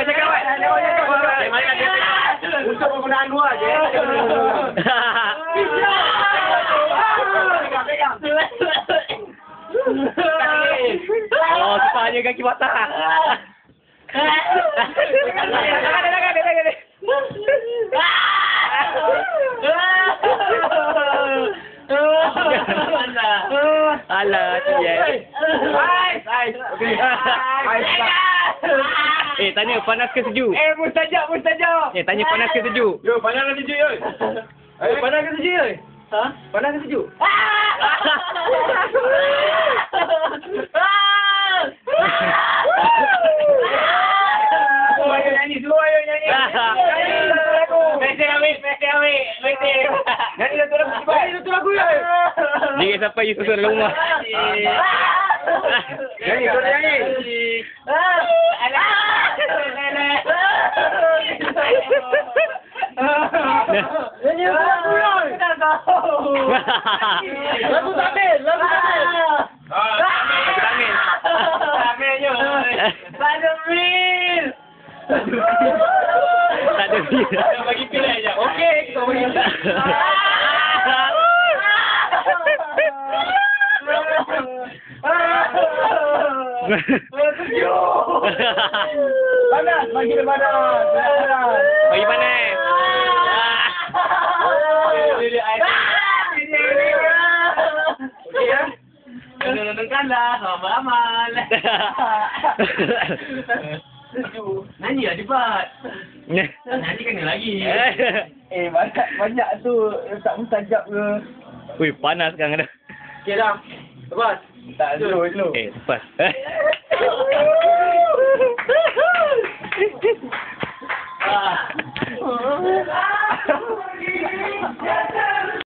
awal, cakap mari kan dia. Untuk penggunaan luar je. Oh, sepahnya kaki patah. Tangan dia, tangan dia, tangan dia. Alah, tu je. Eh, tanya panas ke sejuk? Eh, mustajab, mustajab. Eh, tanya panas ke sejuk? Yo, panas ke sejuk, yo? Eh, panas ke sejuk, yo? Ha? Panas ke sejuk? Ayo nyanyi. Nyanyi satu lagu. Mesti. Nyanyi satu lagu cepat. Nyanyi satu lagu, yo. Dia sampai you susun dalam rumah. Nyanyi, kau nak nyanyi. Nyanyi satu lagu, yo. Lagu takbir, lagu takbir. Aku tangin. Ambilnya. Tak ada bil. Tak ada dia. Bagi pil aja. Okey, kau bagi. Panas, bagi dia panas. Bagi panas. Okey ya? Nonton-nontonkanlah. Selamat amal. Nyanyi lah cepat. Nanti kena lagi. Eh, banyak banyak tu tak mustajab ke. Wih, panas sekarang dah. Okey dah. Labas! Talo, ilo. Eh, pas. ah.